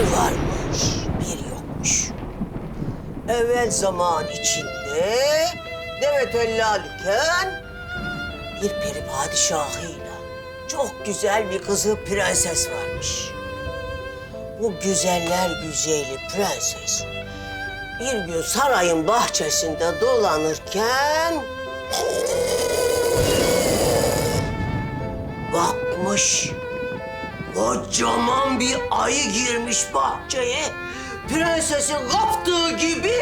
Bir varmış, bir yokmuş. Evvel zaman içinde Demet Ellal bir peri padişahıyla çok güzel bir kızı prenses varmış. Bu güzeller güzeli prenses bir gün sarayın bahçesinde dolanırken bakmış kocaman bir ayı girmiş bahçeye. Prensesi kaptığı gibi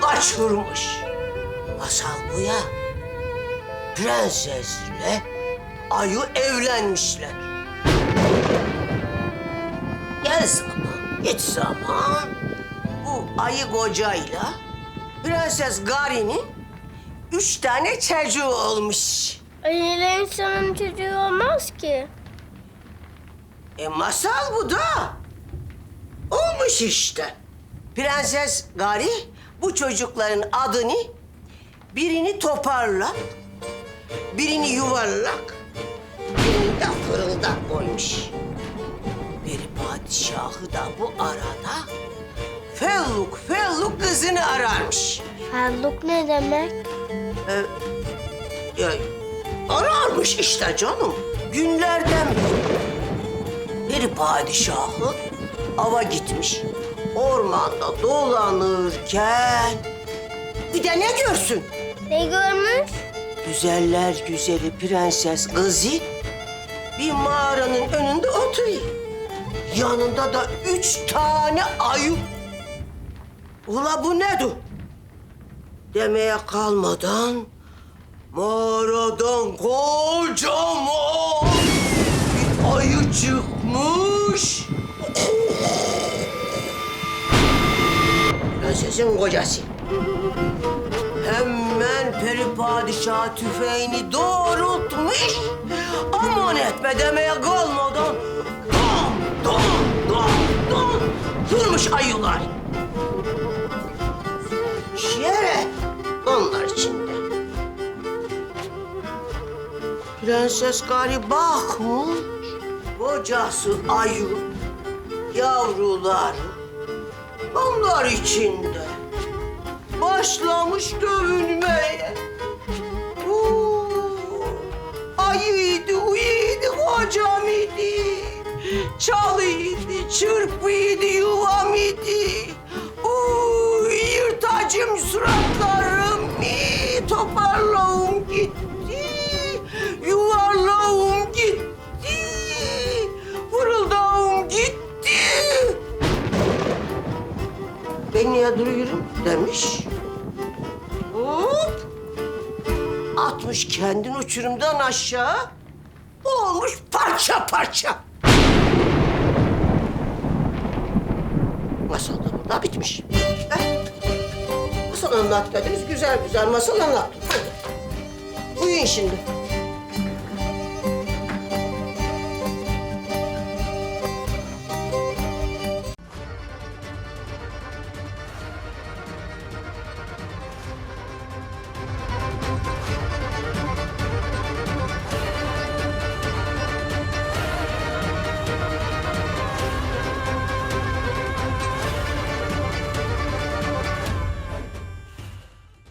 kaçırmış. Masal bu ya. Prensesle ayı evlenmişler. Gel zaman, geç zaman. Bu ayı kocayla Prenses Garin'in üç tane çocuğu olmuş. Ayıyla insanın çocuğu olmaz ki. E masal bu da. Olmuş işte. Prenses Gari bu çocukların adını birini toparlak, birini yuvarlak, birini de fırıldak koymuş. Bir padişahı da bu arada felluk felluk kızını ararmış. Felluk ne demek? E, ya, ararmış işte canım. Günlerden Bir padişahı ava gitmiş. Ormanda dolanırken bir de ne görsün? Ne görmüş? Güzeller güzeli prenses kızı bir mağaranın önünde oturuyor. Yanında da üç tane ayı. Ula bu nedir? Demeye kalmadan mağaradan kocaman bir ayı çıkmış. Prensesin kocası. Hemen peri padişah tüfeğini doğrultmuş. Aman etme demeye kalmadan dom dom dom dom vurmuş ayılar. Yere onlar içinde. Prenses Gari bakmış. Kocası ayı, yavrular onlar içinde başlamış dövünmeye. Uuu, Ayıydı, uyuydu, kocam idi. Çalıydı, çırpıydı, Ben niye duruyorum demiş. Hop. Atmış kendini uçurumdan aşağı. Olmuş parça parça. Masal da burada bitmiş. Heh. Masal anlat dediniz. Güzel güzel masal anlattım. Hadi. Uyuyun şimdi.